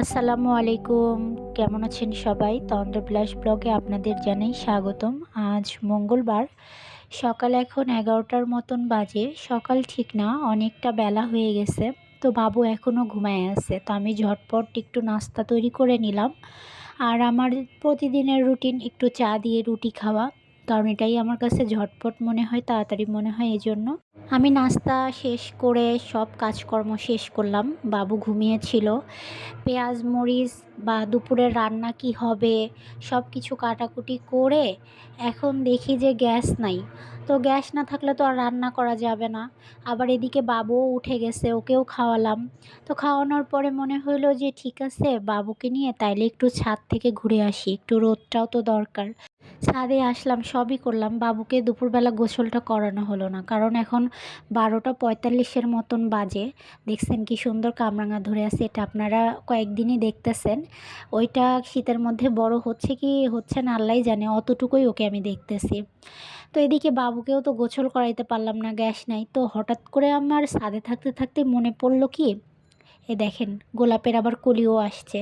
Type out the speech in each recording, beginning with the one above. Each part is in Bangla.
আসসালামু আলাইকুম। কেমন আছেন সবাই? তন্দ্র বিলাস ব্লগে আপনাদের জানাই স্বাগতম। আজ মঙ্গলবার, সকাল এখন এগারোটার মতন বাজে। সকাল ঠিক না, অনেকটা বেলা হয়ে গেছে। তো বাবু এখনও ঘুমায় আছে। তো আমি ঝটপট একটু নাস্তা তৈরি করে নিলাম। আর আমার প্রতিদিনের রুটিন একটু চা দিয়ে রুটি খাওয়া। কারণ এটাই আমার কাছে ঝটপট মনে হয়, তাড়াতাড়ি মনে হয় এই জন্য আমি নাস্তা শেষ করে সব কাজকর্ম শেষ করলাম। বাবু ঘুমিয়েছিল। পেঁয়াজ, মরিচ বা দুপুরের রান্না কি হবে, সব কিছু কাটাকুটি করে এখন দেখি যে গ্যাস নাই। তো গ্যাস না থাকলে তো আর রান্না করা যাবে না। আবার এদিকে বাবুও উঠে গেছে, ওকেও খাওয়ালাম। তো খাওয়ানোর পরে মনে হলো যে ঠিক আছে, বাবুকে নিয়ে তাইলে একটু ছাদ থেকে ঘুরে আসি, একটু রোদটাও তো দরকার। ছাদে আসলাম, সবই করলাম। বাবুকে দুপুরবেলা গোসলটা করানো হলো না, কারণ এখন বারোটা পঁয়তাল্লিশের মতন বাজে। দেখছেন কি সুন্দর কামরাঙা ধরে আছে, এটা আপনারা কয়েকদিনই দেখতেছেন। ওইটা শীতের মধ্যে বড় হচ্ছে কি, হচ্ছে না আল্লাহ জানে, অতটুকুই ওকে আমি দেখতেছি। তো এদিকে বাবুকেও তো গোসল করাইতে পারলাম না, গ্যাস নাই। তো হঠাৎ করে আমার ছাদে থাকতে থাকতে মনে পড়ল কি এ দেখেন, গোলাপের আবার কলিও আসছে।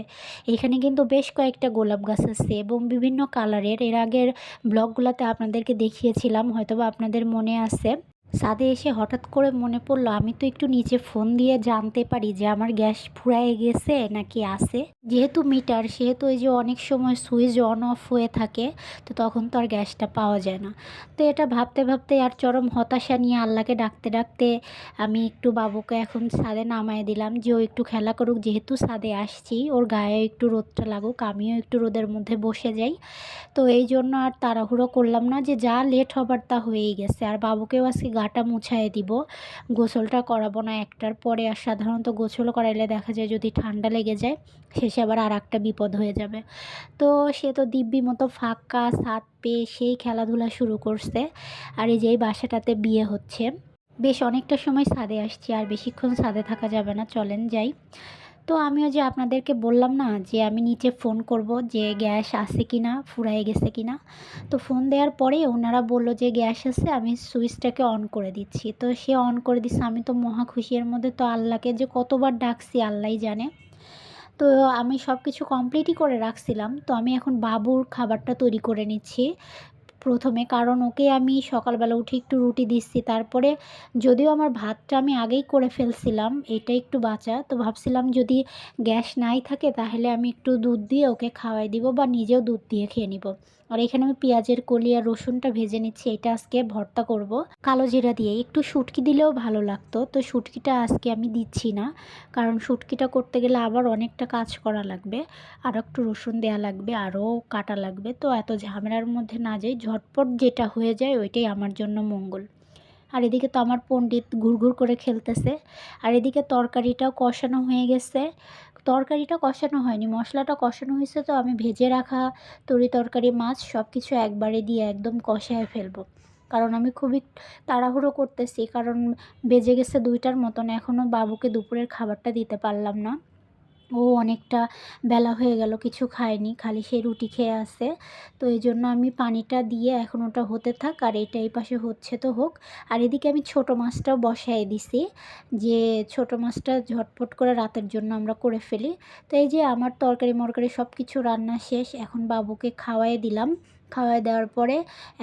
এখানে কিন্তু বেশ কয়েকটা গোলাপ গাছ আছে এবং বিভিন্ন কালারের। এর আগের ব্লগগুলোতে আপনাদেরকে দেখিয়েছিলাম, হয়তোবা আপনাদের মনে আছে। ছাদে এসে হঠাৎ করে মনে পড়ল, আমি তো একটু নিচে ফোন দিয়ে জানতে পারি যে আমার গ্যাস ফুরায় গেছে নাকি আছে। যেহেতু মিটার, সেহেতু এই যে অনেক সময় সুইচ অন অফ হয়ে থাকে, তো তখন তো আর গ্যাসটা পাওয়া যায় না। তো এটা ভাবতে ভাবতে আর চরম হতাশা নিয়ে আল্লাহকে ডাকতে ডাকতে আমি একটু বাবুকে এখন ছাদে নামায় দিলাম যে ও একটু খেলা করুক, যেহেতু ছাদে আসছি, ওর গায়ে একটু রোদটা লাগুক, আমিও একটু রোদের মধ্যে বসে যাই। তো এই জন্য আর তাড়াহুড়ো করলাম না যে যা লেট হবার তা হয়েই গেছে, আর বাবুকেও আজকে গাটা মুছায় দিব। গোসলটা করাবো না একটার পরে আর সাধারণত গোসল করাইলে দেখা যায় যদি ঠান্ডা লেগে যায়, শেষে আবার আর একটা বিপদ হয়ে যাবে। তো সে তো দিব্যি মতো ফাঁকা, সাত পেয়ে সেই খেলাধুলা শুরু করছে আর এই যে বাসাটাতে বিয়ে হচ্ছে। বেশ অনেকটা সময় ছাদে আসছি আর বেশিক্ষণ ছাদে থাকা যাবে না, চলেন যাই। তো আমিও যে আপনাদেরকে বললাম না যে আমি নিচে ফোন করব যে গ্যাস আছে কি না ফুরাই গেছে কি না তো ফোন দেওয়ার পরে ওনারা বলল যে গ্যাস আছে, আমি সুইচটাকে অন করে দিচ্ছি। তো সে অন করে দিচ্ছে, আমি তো মহা খুশির মধ্যে তো আল্লাহকে যে কতবার ডাকছি আল্লাহই জানে। তো আমি সব কিছু কমপ্লিটই করে রাখছিলাম, তো আমি এখন বাবুর খাবারটা তৈরি করে নিচ্ছি। প্রথমে, কারণ ওকে আমি সকালবেলা উঠে একটু রুটি দিচ্ছি। তারপরে যদিও আমার ভাতটা আমি আগেই করে ফেলছিলাম, এটা একটু বাঁচা। তো ভাবছিলাম যদি গ্যাস নাই থাকে, তাহলে আমি একটু দুধ দিয়ে ওকে খাওয়াই দিব বা নিজেও দুধ দিয়ে খেয়ে নিব। আর এখানে আমি পেঁয়াজের কলি আর রসুনটা ভেজে নিচ্ছি, এটা আজকে ভর্তা করব। কালো জিরা দিয়ে, একটু শুটকি দিলেও ভালো লাগতো, তো শুটকিটা আজকে আমি দিচ্ছি না, কারণ শুটকিটা করতে গেলে আবার অনেকটা কাজ করা লাগবে, আর একটু রসুন দেওয়া লাগবে, আরও কাটা লাগবে, তো এত ঝামেলার মধ্যে না যাই, ঝটপট যেটা হয়ে যায় ওইটাই আমার জন্য মঙ্গল। আর এদিকে তো আমার পণ্ডিত ঘুরঘুর করে খেলতেছে, আর এদিকে তরকারিটাও কষানো হয়ে গেছে তরকারিটা কষানো হয়নি, মশলাটা কষানো হয়েছে তো আমি ভেজে রাখা তরি তরকারি, মাছ সব কিছু একবারে দিয়ে একদম কষায় ফেলব। কারণ আমি খুবই তাড়াহুড়ো করতেছি, কারণ বেজে গেছে দুইটার মতন এখনও বাবুকে দুপুরের খাবারটা দিতে পারলাম না। ও অনেকটা বেলা হয়ে গেল, কিছু খায়নি, খালি সে রুটি খেয়ে আসে তো এই জন্য আমি পানিটা দিয়ে এখন ওটা হতে থাক, আর এটা এই পাশে হচ্ছে তো হোক। আর এদিকে আমি ছোট মাছটাও বসাই দিছি, যে ছোট মাছটা ঝটপট করে রাতের জন্য আমরা করে ফেলি। তো এই যে আমার তরকারি মরকারি সব কিছু রান্না শেষ, এখন বাবুকে খাওয়াই দিলাম। খাওয়াই দেওয়ার পরে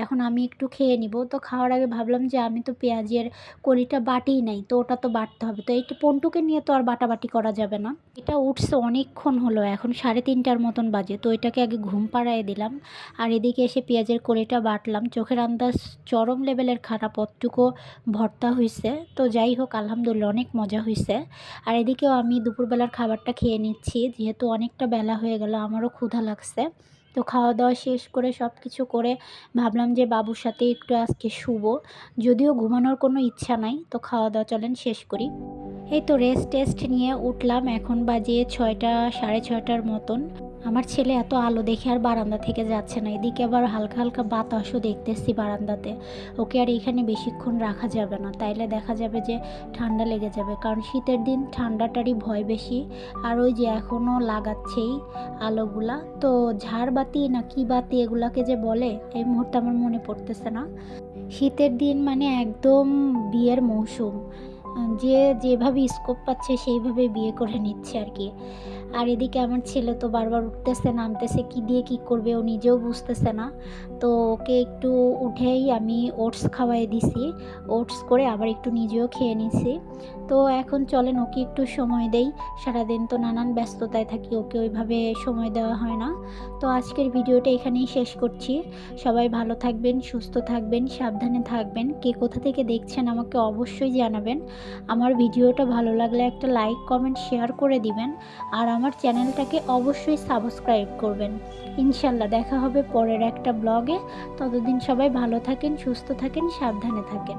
এখন আমি একটু খেয়ে নিব। তো খাওয়ার আগে ভাবলাম যে আমি তো পেঁয়াজের কড়িটা বাটিই নাই, তো ওটা তো বাটতে হবে। তো এইটা পন্টুকে নিয়ে তো আর বাটাবাটি করা যাবে না। এটা উঠছে অনেকক্ষণ হলো, এখন সাড়ে তিনটার মতন বাজে। তো এটাকে আগে ঘুম পাড়ায় দিলাম আর এদিকে এসে পেঁয়াজের কড়িটা বাটলাম। চোখের আন্দাজ চরম লেভেলের খারাপ, অতটুকু ভর্তা হয়েছে তো যাই হোক, আলহামদুলিল্লাহ অনেক মজা হয়েছে আর এদিকেও আমি দুপুরবেলার খাবারটা খেয়ে নিচ্ছি, যেহেতু অনেকটা বেলা হয়ে গেল, আমারও ক্ষুধা লাগছে। তো খাওয়া দাওয়া শেষ করে সব কিছু করে ভাবলাম যে বাবুর সাথে একটু আজকে শুব। যদিও ঘুমানোর কোনো ইচ্ছা নাই, তো খাওয়া দাওয়া চলেন শেষ করি। এই তো রেস্ট টেস্ট নিয়ে উঠলাম। এখন বাজে ছয়টা, সাড়ে ছয়টার মতন। আমার ছেলে এত আলো দেখে আর বারান্দা থেকে যাচ্ছে না। এদিকে আবার হালকা হালকা বাতাসও দেখতেছি বারান্দাতে। ওকে আর এখানে বেশিক্ষণ রাখা যাবে না। তাইলে দেখা যাবে যে ঠান্ডা লেগে যাবে। কারণ শীতের দিন ঠান্ডাটারই ভয় বেশি। আর ওই যে এখনও লাগাচ্ছেই আলোগুলা। তো ঝাড়বাতি না কি বাতি এগুলাকে যে বলে, এই মুহূর্তে আমার মনে পড়তেছে না। শীতের দিন মানে একদম বিয়ের মৌসুম। যে যেভাবে স্কোপ পাচ্ছে সেইভাবে বিয়ে করে নিচ্ছে আর কি। আর এদিকে আমার ছেলে তো বারবার উঠতেছে, নামতেছে, কি দিয়ে কি করবে ও নিজেও বুঝতেছে না। তো ওকে একটু উঠেই আমি ওটস খাওয়াই দিছি। ওটস করে আবার একটু নিজেও খেয়ে নিছি। তো এখন চলেন, ওকে একটু সময় দেই। সারাদিন তো নানান ব্যস্ততায় থাকি, ওকে ওইভাবে সময় দেওয়া হয় না। তো আজকের ভিডিওটা এখানেই শেষ করছি। সবাই ভালো থাকবেন, সুস্থ থাকবেন, সাবধানে থাকবেন। কে কোথা থেকে দেখছেন আমাকে অবশ্যই জানাবেন। আমার ভিডিওটা ভালো লাগলে একটা লাইক, কমেন্ট, শেয়ার করে দিবেন। আর আমার চ্যানেলটাকে অবশ্যই সাবস্ক্রাইব করবেন। ইনশাল্লাহ দেখা হবে পরের একটা ব্লগে ততদিন সবাই ভালো থাকেন সুস্থ থাকেন সাবধানে থাকেন।